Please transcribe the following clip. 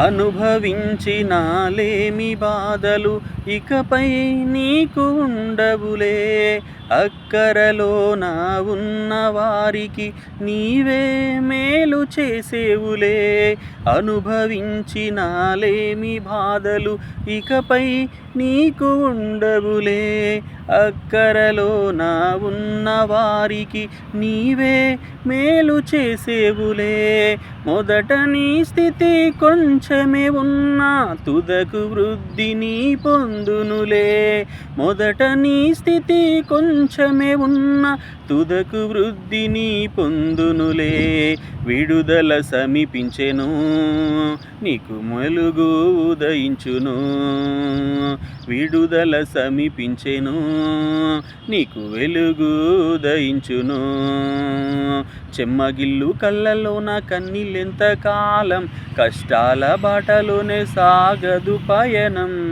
అనుభవించినాలేమి బాధలు? ఇకపై నీకు ఉండవులే. అక్కరలో నా ఉన్న వారికి నీవే మేలు చేసేవులే. అనుభవించినాలేమి బాధలు ఇకపై నీకు ఉండవులే. అక్కరలో ఉన్న వారికి నీవే మేలు చేసేవులే. మొదట నీ స్థితి కొంచెమే ఉన్నా తుదకు వృద్ధిని పొందునులే. మొదట నీ స్థితి కొంచెమే ఉన్న తుదకు వృద్ధిని పొందునులే. విడుదల సమీపించెను నీకు మెలుగు ఉదయించును. విడుదల సమీపించెను నీకు వెలుగు ఉదయించును. చెమ్మగిల్లు కళ్ళలో నా కన్నీళ్ళెంత కాలం కష్టాల బాటలోనే సాగదు పయనం.